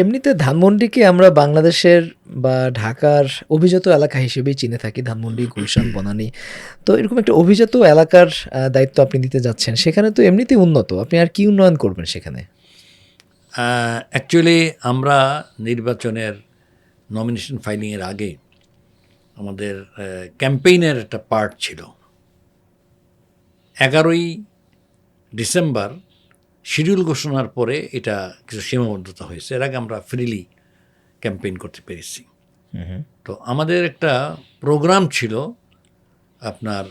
এমনিতে ধানমন্ডিকে আমরা বাংলাদেশের বা ঢাকার অভিজাত এলাকা হিসেবেই চিনে থাকি, ধানমন্ডি, গুলশান, বনানী। তো এরকম একটা অভিজাত এলাকার দায়িত্ব আপনি দিতে যাচ্ছেন, সেখানে তো এমনিতেই উন্নত। আপনি আর কি উন্নয়ন করবেন সেখানে? অ্যাকচুয়ালি আমরা নির্বাচনের নমিনেশন ফাইলিংয়ের আগে আমাদের ক্যাম্পেইনের একটা পার্ট ছিল। এগারোই ডিসেম্বর শিডিউল ঘোষণার পরে এটা কিছু সীমাবদ্ধতা হয়েছে। এর আগে আমরা ফ্রিলি ক্যাম্পেইন করতে পেরেছি। তো আমাদের একটা প্রোগ্রাম ছিল আপনার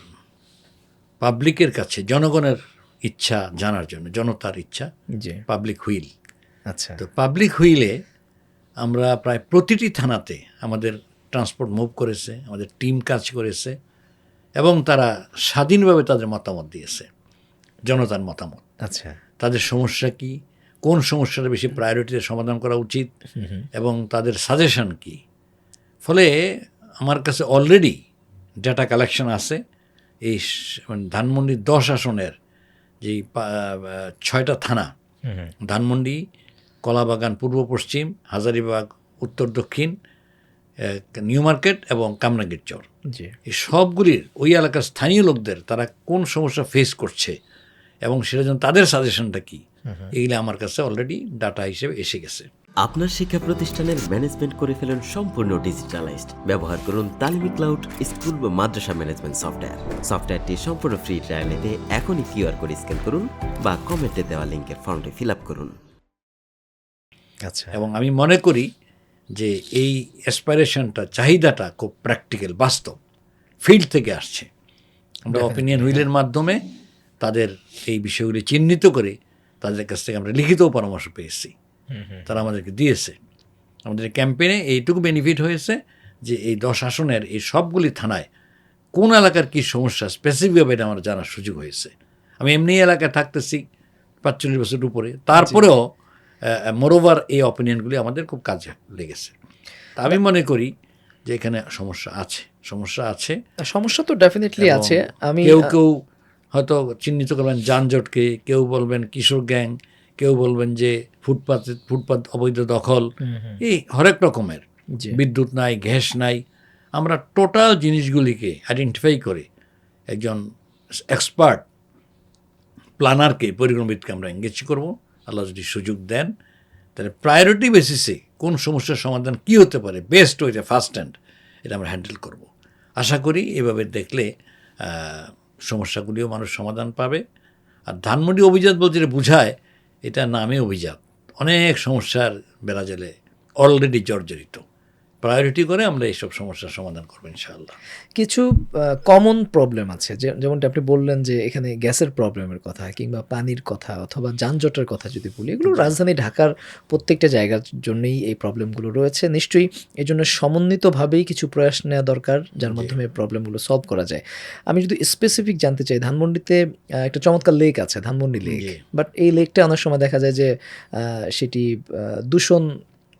পাবলিকের কাছে জনগণের ইচ্ছা জানার জন্য জনতার ইচ্ছা পাবলিক হুইল। আচ্ছা। তো পাবলিক হুইলে আমরা প্রায় প্রতিটি থানাতে আমাদের ট্রান্সপোর্ট মুভ করেছে আমাদের টিম কাজ করেছে এবং তারা স্বাধীনভাবে তাদের মতামত দিয়েছে। জনতার মতামত। আচ্ছা। তাদের সমস্যা কি? কোন সমস্যাটা বেশি প্রায়োরিটিতে সমাধান করা উচিত? এবং তাদের সাজেশন কি? ফলে আমার কাছে অলরেডি ডেটা কালেকশন আছে। এই মানে ধানমন্ডির দশ আসনের যেই ছয়টা থানা ধানমন্ডি কলাবাগান পূর্ব পশ্চিম হাজারিবাগ উত্তর দক্ষিণ নিউ মার্কেট এবং কামরাঙ্গীর চর। এই সবগুলির ওই এলাকার স্থানীয় লোকদের তারা কোন সমস্যা ফেস করছে? এবং সেটা জন্য তাদের সাজেশনটা কি? এইগুলো আমার কাছে অলরেডি ডাটা হিসেবে এসে গেছে। আপনার শিক্ষা প্রতিষ্ঠানের ম্যানেজমেন্ট করে ফেলুন সম্পূর্ণ ডিজিটালাইজড ব্যবহার করুন তালিমি ক্লাউড স্কুল বা মাদ্রাসা ম্যানেজমেন্ট সফটওয়্যার সফটওয়্যারটি সম্পূর্ণ ফ্রি ট্রায়াল নিতে এখনই কিউআর কোড স্ক্যান করুন বা কমেন্টে দেওয়া লিঙ্কের ফর্মটি ফিল আপ করুন। আচ্ছা। এবং আমি মনে করি যে এই অ্যাসপাইরেশনটা চাহিদাটা খুব প্র্যাকটিক্যাল বাস্তব। ফিল্ড থেকে আসছে। আমরা অপিনিয়ন হুইলের মাধ্যমে তাদের এই বিষয়গুলি চিহ্নিত করে তাদের কাছ থেকে আমরা লিখিত পরামর্শ পেয়েছি। তারা আমাদেরকে দিয়েছে। আমাদের ক্যাম্পেইনে এইটুকু বেনিফিট হয়েছে যে এই দশ আসনের এই সবগুলি থানায় কোন এলাকার কি সমস্যা স্পেসিফিকভাবে এটা আমার জানার সুযোগ হয়েছে। আমি এমনি এলাকায় থাকতেছি পাঁচচল্লিশ বছর উপরে। তারপরেও মোরোভার এই অপিনিয়নগুলি আমাদের খুব কাজে লেগেছে। তা আমি মনে করি যে এখানে সমস্যা আছে সমস্যা আছে। সমস্যা তো ডেফিনেটলি আছে। আমি কেউ কেউ হয়তো চিহ্নিত করবেন যানজটকে কেউ বলবেন কিশোর গ্যাং কেউ বলবেন যে ফুটপাত ফুটপাত অবৈধ দখল। এই হরেক রকমের। বিদ্যুৎ নাই গ্যাস নাই। আমরা টোটাল জিনিসগুলিকে আইডেন্টিফাই করে। একজন এক্সপার্ট প্ল্যানারকে পরিক্রমবিদকে আমরা এঙ্গেজ করব। আল্লাহ যদি সুযোগ দেন তাহলে প্রায়োরিটি বেসিসে কোন সমস্যার সমাধান কি হতে পারে বেস্ট ওয়েতে ফার্স্ট হ্যান্ড এটা আমরা হ্যান্ডেল করব। আশা করি এভাবে দেখলে সমস্যাগুলিও মানুষ সমাধান পাবে। আর ধানমন্ডি অভিজাত বলতে বোঝায়, এটা নামে অভিজাত। অনেক সমস্যার বেড়া জেলে অলরেডি জর্জরিত। প্রায়োরিটি করে আমরা এইসব সমস্যার সমাধান করব ইনশাআল্লাহ। কিছু কমন প্রবলেম আছে যে- যেমনটা আপনি বললেন যে এখানে গ্যাসের প্রবলেমের কথা কিংবা পানির কথা অথবা যানজটের কথা যদি বলি এগুলো রাজধানী ঢাকার প্রত্যেকটা জায়গার জন্যই এই প্রবলেমগুলো রয়েছে। নিশ্চয়ই এই জন্য সমন্বিতভাবেই কিছু প্রয়াস নেওয়া দরকার যার মাধ্যমে এই প্রবলেমগুলো সলভ করা যায়। আমি যদি স্পেসিফিক জানতে চাই ধানমন্ডিতে একটা চমৎকার লেক আছে ধানমন্ডি লেক বাট এই লেকটা অনেক সময় দেখা যায় যে সেটি দূষণ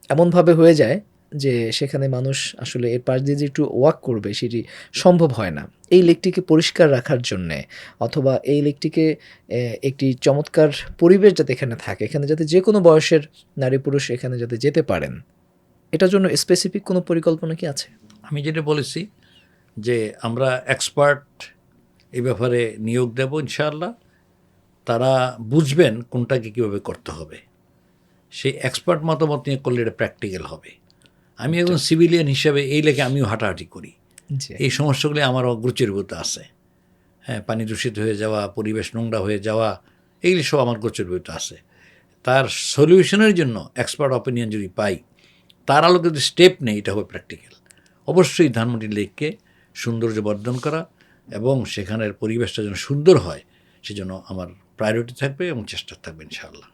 এমনভাবে হয়ে যায় যে সেখানে মানুষ আসলে এর পাশ দিয়ে যে একটু ওয়াক করবে সেটি সম্ভব হয় না। এই লেকটিকে পরিষ্কার রাখার জন্যে অথবা এই লেকটিকে একটি চমৎকার পরিবেশ যাতে এখানে থাকে, এখানে যাতে যে কোনো বয়সের নারী পুরুষ এখানে যাতে যেতে পারেন। এটার জন্য স্পেসিফিক কোনো পরিকল্পনা কি আছে? আমি যেটা বলেছি যে আমরা এক্সপার্ট এ ব্যাপারে নিয়োগ দেব ইনশাআল্লাহ। তারা বুঝবেন কোনটাকে কীভাবে করতে হবে। সেই এক্সপার্ট মতামত নিয়ে করলে এটা প্র্যাকটিক্যাল হবে। আমি একজন সিভিলিয়ান হিসাবে এই লেখে আমিও হাঁটাহাঁটি করি। এই সমস্যাগুলি আমার গোচরীভূত আছে। হ্যাঁ পানি দূষিত হয়ে যাওয়া পরিবেশ নোংরা হয়ে যাওয়া এইগুলি সব আমার গোচরীভূত আছে। তার সলিউশনের জন্য এক্সপার্ট অপিনিয়ন যদি পাই তার আলোকে যদি স্টেপ নেই এটা হবে প্র্যাকটিক্যাল অবশ্যই ধানমন্ডি লেককে সৌন্দর্য বর্ধন করা এবং সেখানের পরিবেশটা যেন সুন্দর হয় সেজন্য আমার প্রায়োরিটি থাকবে এবং চেষ্টা থাকবে ইনশাআল্লাহ।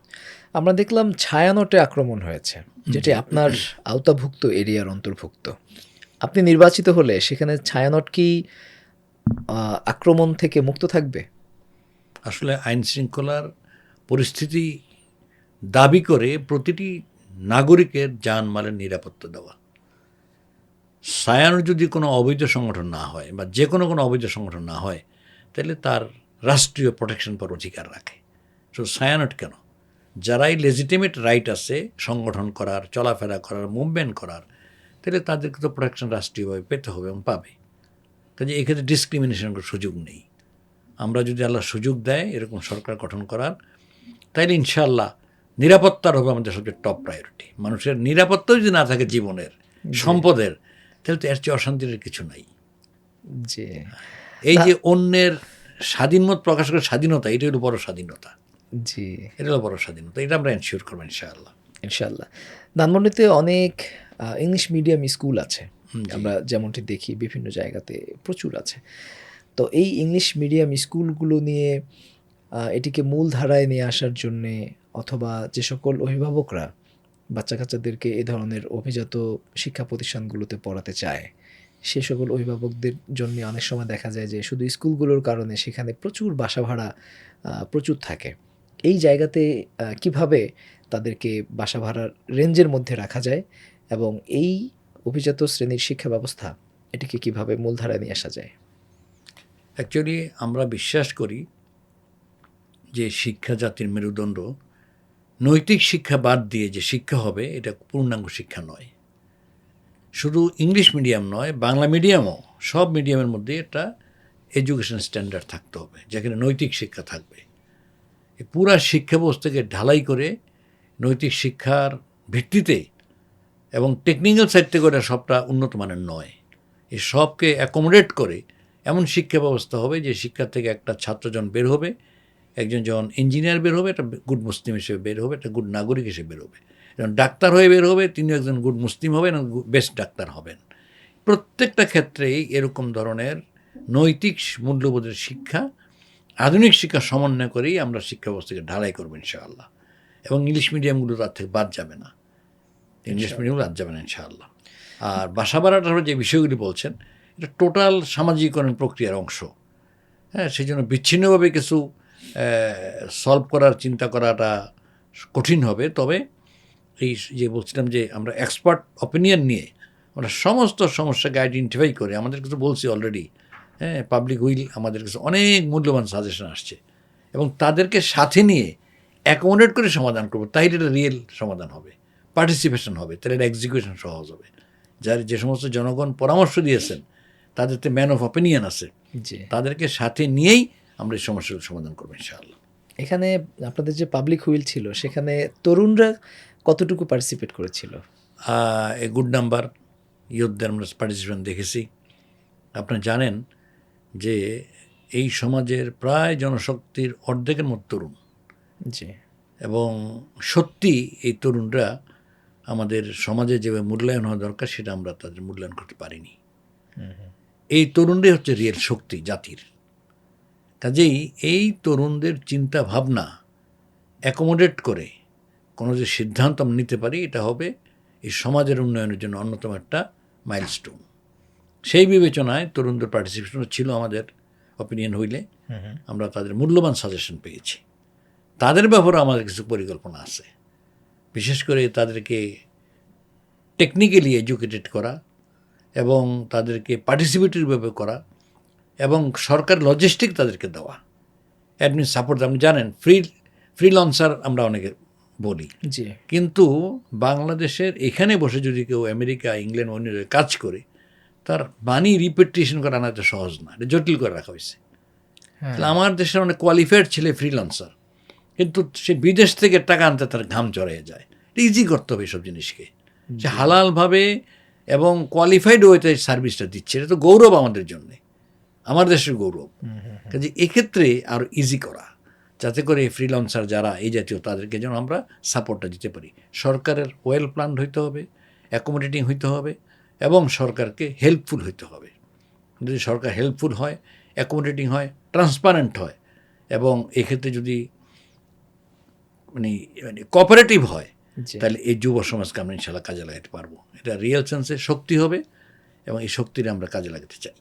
আমরা দেখলাম ছায়ানটে আক্রমণ হয়েছে যেটি আপনার আওতাভুক্ত এরিয়ার অন্তর্ভুক্ত। আপনি নির্বাচিত হলে সেখানে ছায়ানট কি আক্রমণ থেকে মুক্ত থাকবে? আসলে আইন শৃঙ্খলার পরিস্থিতি দাবি করে প্রতিটি নাগরিকের জানমালের নিরাপত্তা দেওয়া। সায়ানোর যদি কোনো অবৈধ সংগঠন না হয় বা যে কোনো কোনো অবৈধ সংগঠন না হয় তাহলে তার রাষ্ট্রীয় প্রোটেকশন পর অধিকার রাখে। শুধু সায়ানট কেন? যারাই লেজিটিমেট রাইট আছে সংগঠন করার চলাফেরা করার মুভমেন্ট করার তাহলে তাদেরকে তো প্রোটেকশন রাষ্ট্রীয়ভাবে পেতে হবে এবং পাবে। কাজে এক্ষেত্রে ডিসক্রিমিনেশন করার সুযোগ নেই। আমরা যদি আল্লাহ সুযোগ দেয় এরকম সরকার গঠন করার তাইলে ইনশাআল্লাহ নিরাপত্তার হবে আমাদের সবচেয়ে টপ প্রায়োরিটি মানুষের নিরাপত্তা যদি না থাকে জীবনের সম্পদের তাহলে তো এর চেয়ে অশান্তির কিছু নাই। যে এই যে অন্যের স্বাধীন মত প্রকাশ করার স্বাধীনতা এটা হলো বড় স্বাধীনতা। জি। এটা হলো বড় স্বাধীনতা এটা আমরা এনশিওর করব ইনশাআল্লাহ। ইনশাল্লাহ ধানমন্ডিতে অনেক ইংলিশ মিডিয়াম স্কুল আছে। আমরা যেমনটি দেখি বিভিন্ন জায়গাতে প্রচুর আছে। তো এই ইংলিশ মিডিয়াম স্কুলগুলো নিয়ে এটিকে মূল ধারায় নিয়ে আসার জন্যে অথবা যে সকল অভিভাবকরা বাচ্চা কাচ্চাদেরকে এ ধরনের অভিজাত শিক্ষা প্রতিষ্ঠানগুলোতে পড়াতে চায় সে সকল অভিভাবকদের জন্য অনেক সময় দেখা যায় যে শুধু স্কুলগুলোর কারণে সেখানে প্রচুর বাসা ভাড়া প্রচুর থাকে। এই জায়গাতে কীভাবে তাদেরকে বাসা ভাড়ার রেঞ্জের মধ্যে রাখা যায় এবং এই অভিজাত শ্রেণির শিক্ষা ব্যবস্থা এটিকে কীভাবে মূলধারায় নিয়ে আসা যায়? অ্যাকচুয়ালি আমরা বিশ্বাস করি যে শিক্ষা জাতির মেরুদণ্ড নৈতিক শিক্ষা বাদ দিয়ে যে শিক্ষা হবে, এটা পূর্ণাঙ্গ শিক্ষা নয়। শুধু ইংলিশ মিডিয়াম নয়, বাংলা মিডিয়ামও, সব মিডিয়ামের মধ্যে একটা এডুকেশন স্ট্যান্ডার্ড থাকতে হবে, যেখানে নৈতিক শিক্ষা থাকবে। পুরা শিক্ষা ব্যবস্থাকে ঢালাই করে নৈতিক শিক্ষার ভিত্তিতে এবং টেকনিক্যাল সাইড থেকে ওটা সবটা উন্নত মানের নয়। এই সবকে অ্যাকোমোডেট করে এমন শিক্ষা ব্যবস্থা হবে যে শিক্ষা থেকে একটা ছাত্রজন বের হবে, একজন যখন ইঞ্জিনিয়ার বের হবে, একটা গুড মুসলিম হিসেবে বের হবে, একটা গুড নাগরিক হিসেবে বের হবে। যখন ডাক্তার হয়ে বের হবে তিনি একজন গুড মুসলিম হবেন বেস্ট ডাক্তার হবেন। প্রত্যেকটা ক্ষেত্রেই এরকম ধরনের নৈতিক মূল্যবোধের শিক্ষা আধুনিক শিক্ষা সমন্বয় করেই আমরা শিক্ষা ব্যবস্থাকে ঢালাই করব ইনশাআল্লাহ। এবং ইংলিশ মিডিয়ামগুলো তার থেকে বাদ যাবে না। ইংলিশ মিডিয়ামগুলো বাদ যাবে না ইনশাআল্লাহ। আর বাসা ভাড়াটার যে বিষয়গুলি বলছেন এটা টোটাল সামাজিকরণ প্রক্রিয়ার অংশ। হ্যাঁ সেই জন্য বিচ্ছিন্নভাবে কিছু সলভ করার চিন্তা করাটা কঠিন হবে। তবে এই যে বলছিলাম যে আমরা এক্সপার্ট অপিনিয়ন নিয়ে আমরা সমস্ত সমস্যাকে আইডেন্টিফাই করে আমাদের কিছু বলছি অলরেডি হ্যাঁ পাবলিক উইল আমাদের কাছে অনেক মূল্যবান সাজেশন আসছে। এবং তাদেরকে সাথে নিয়ে অ্যাকোমোডেট করে সমাধান করব তাই এটা রিয়েল সমাধান হবে। পার্টিসিপেশন হবে তাহলে এটা এক্সিকিউশন সহজ হবে। যার যে সমস্ত জনগণ পরামর্শ দিয়েছেন তাদের তো ম্যান অফ অপিনিয়ন আছে তাদেরকে সাথে নিয়েই আমরা এই সমস্যাগুলো সমাধান করব ইনশাআল্লাহ। এখানে আপনাদের যে পাবলিক হুইল ছিল সেখানে তরুণরা কতটুকু পার্টিসিপেট করেছিল? এ গুড নাম্বার ইয়ুথদের আমরা পার্টিসিপেশন দেখেছি। আপনারা জানেন যে এই সমাজের প্রায় জনশক্তির অর্ধেকের মতো তরুণ। জি। এবং সত্যি এই তরুণরা আমাদের সমাজে যেভাবে মূল্যায়ন হওয়া দরকার সেটা আমরা তাদের মূল্যায়ন করতে পারিনি। এই তরুণরাই হচ্ছে রিয়েল শক্তি জাতির। কাজেই এই তরুণদের চিন্তা ভাবনা অ্যাকোমোডেট করে কোনো যে সিদ্ধান্ত আমরা নিতে পারি এটা হবে এই সমাজের উন্নয়নের জন্য অন্যতম একটা মাইলস্টোন সেই বিবেচনায় তরুণদের পার্টিসিপেশন ছিল আমাদের অপিনিয়ন হইলে আমরা তাদের মূল্যবান সাজেশন পেয়েছি। তাদের ব্যাপারে আমাদের কিছু পরিকল্পনা আছে। বিশেষ করে তাদেরকে টেকনিক্যালি এডুকেটেড করা এবং তাদেরকে পার্টিসিপেটিভভাবে করা এবং সরকার লজিস্টিক তাদেরকে দেওয়া। অ্যাডমিন সাপোর্ট আপনি জানেন ফ্রি ফ্রিলন্সার আমরা অনেকে বলি। কিন্তু বাংলাদেশের এখানে বসে যদি কেউ আমেরিকা ইংল্যান্ড অন্য কাজ করে তার বাণী রিপিটেশন করা না এটা সহজ না এটা জটিল করে রাখা হয়েছে। তাহলে আমার দেশের অনেক কোয়ালিফাইড ছেলে ফ্রিল্যান্সার কিন্তু সে বিদেশ থেকে টাকা আনতে তার ঘাম জড়িয়ে যায়। এটা ইজি করতে হবে এসব জিনিসকে। যে হালালভাবে এবং কোয়ালিফাইড ওয়েতে সার্ভিসটা দিচ্ছে। এটা তো গৌরব আমাদের জন্যে আমার দেশের গৌরব। কাজে এক্ষেত্রে আরও ইজি করা যাতে করে ফ্রিল্যান্সার যারা এই জাতীয় তাদেরকে যেন আমরা সাপোর্টটা দিতে পারি। সরকারের ওয়েল প্ল্যান হইতে হবে অ্যাকোমোডেটিং হইতে হবে এবং সরকারকে হেল্পফুল হইতে হবে। যদি সরকার হেল্পফুল হয় অ্যাকোমোডেটিং হয় ট্রান্সপারেন্ট হয় এবং এক্ষেত্রে যদি মানে মানে কোঅপারেটিভ হয় তাহলে এই যুব সমাজকে আমরা ইনশাল্লাহ কাজে লাগাতে পারব। এটা রিয়েল সেন্সে শক্তি হবে এবং এই শক্তিটা আমরা কাজে লাগাতে চাই।